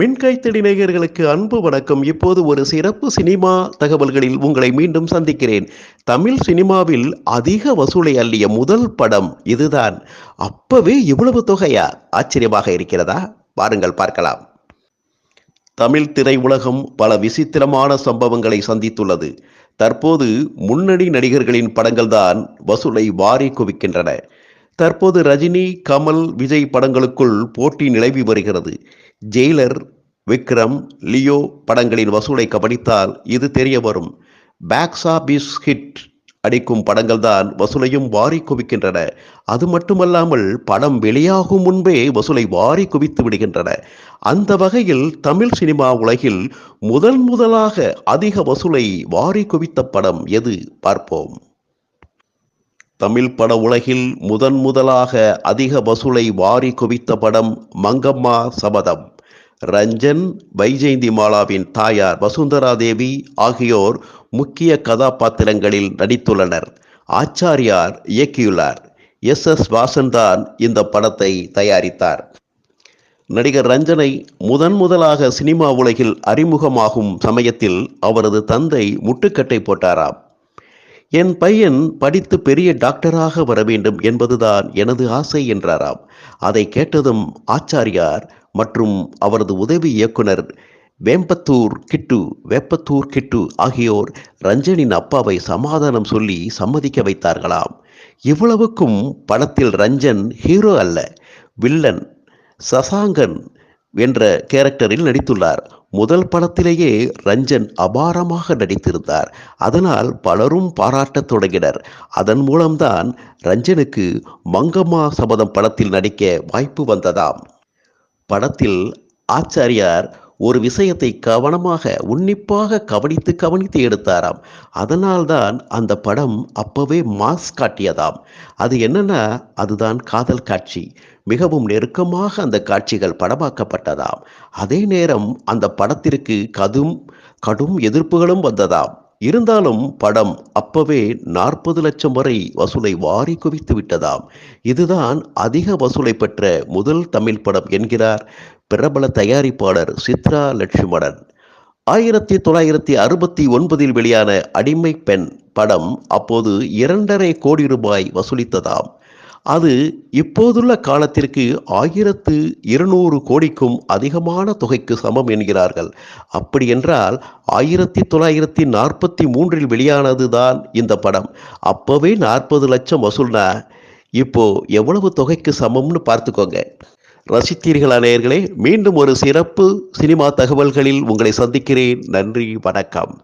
மின்கைத்தடி நேயர்களுக்கு அன்பு வணக்கம். இப்போது ஒரு சிறப்பு சினிமா தகவல்களில் உங்களை மீண்டும் சந்திக்கிறேன். தமிழ் சினிமாவில் அதிக வசூலை அள்ளிய முதல் படம் இதுதான். அப்பவே இவ்வளவு தொகையா? ஆச்சரியமாக இருக்கிறதா? பாருங்கள் பார்க்கலாம். தமிழ் திரையுலகம் பல விசித்திரமான சம்பவங்களை சந்தித்துள்ளது. தற்போது முன்னணி நடிகர்களின் படங்கள்தான் வசூலை வாரி குவிக்கின்றன. தற்போது ரஜினி கமல் விஜய் படங்களுக்குள் போட்டி நிலவி வருகிறது. ஜெயிலர் விக்ரம் லியோ படங்களின் வசூலை கவனித்தால் இது தெரிய வரும். பேக்ஸ் ஆபீஸ் ஹிட் அடிக்கும் படங்கள் தான் வசூலையும் வாரி குவிக்கின்றன. அது மட்டுமல்லாமல் படம் வெளியாகும் முன்பே வசூலை வாரி குவித்து விடுகின்றன. அந்த வகையில் தமிழ் சினிமா உலகில் முதல் முதலாக அதிக வசூலை வாரி குவித்த படம் எது? பார்ப்போம். தமிழ் பட உலகில் முதன் முதலாக அதிக வசூலை வாரி குவித்த படம் மங்கம்மா சபதம். ரஞ்சன் வைஜெயந்தி மாலாவின் தாயார் வசுந்தரா தேவி ஆகியோர் முக்கிய கதாபாத்திரங்களில் நடித்துள்ளனர். ஆச்சாரியார் இயக்கியுள்ளார். எஸ். எஸ். வாசன்தான் இந்த படத்தை தயாரித்தார். நடிகர் ரஞ்சனை முதன் முதலாக சினிமா உலகில் அறிமுகமாகும் சமயத்தில் அவரது தந்தை முட்டுக்கட்டை போட்டாராம். என் பையன் படித்து பெரிய டாக்டராக வர வேண்டும் என்பதுதான் எனது ஆசை என்றாராம். அதை கேட்டதும் ஆச்சாரியார் மற்றும் அவரது உதவி இயக்குனர் வேம்பத்தூர் கிட்டு வேப்பத்தூர் கிட்டு ஆகியோர் ரஞ்சனின் அப்பாவை சமாதானம் சொல்லி சம்மதிக்க வைத்தார்களாம். இவ்வளவுக்கும் படத்தில் ரஞ்சன் ஹீரோ அல்ல வில்லன் சசாங்கன் என்ற கேரக்டரில் நடித்துள்ளார். முதல் படத்திலேயே ரஞ்சன் அபாரமாக நடித்திருந்தார். அதனால் பலரும் பாராட்டத் தொடங்கினர். அதன் மூலம்தான் ரஞ்சனுக்கு மங்கம்மா சபதம் படத்தில் நடிக்க வாய்ப்பு வந்ததாம். படத்தில் ஆச்சாரியார் ஒரு விஷயத்தை கவனமாக உன்னிப்பாக கவனித்து கவனித்து எடுத்தாராம். அதனால்தான் அந்த படம் அப்பவே மாஸ் காட்டியதாம். அது என்னன்னா அதுதான் காதல் காட்சி. மிகவும் நெருக்கமாக அந்த காட்சிகள் படமாக்கப்பட்டதாம். அதே நேரம் அந்த படத்திற்கு கடும் கடும் எதிர்ப்புகளும் வந்ததாம். இருந்தாலும் படம் அப்பவே நாற்பது லட்சம் வரை வசூலை வாரி குவித்து விட்டதாம். இதுதான் அதிக வசூலை பெற்ற முதல் தமிழ் படம் என்கிறார் பிரபல தயாரிப்பாளர் சித்ரா லட்சுமணன். ஆயிரத்தி தொள்ளாயிரத்தி அறுபத்தி ஒன்பதில் வெளியான அடிமை பெண் படம் அப்போது இரண்டரை கோடி ரூபாய் வசூலித்ததாம். அது இப்போதுள்ள காலத்திற்கு ஆயிரத்து இருநூறு கோடிக்கும் அதிகமான தொகைக்கு சமம் என்கிறார்கள். அப்படி என்றால் ஆயிரத்தி தொள்ளாயிரத்தி நாற்பத்தி மூன்றில் வெளியானது தான் இந்த படம். அப்போவே நாற்பது லட்சம் வசூல்னா இப்போ எவ்வளவு தொகைக்கு சமம்னு பார்த்துக்கோங்க. ரசித்தீர்களா நேயர்களே? மீண்டும் ஒரு சிறப்பு சினிமா தகவல்களில் உங்களை சந்திக்கிறேன். நன்றி வணக்கம்.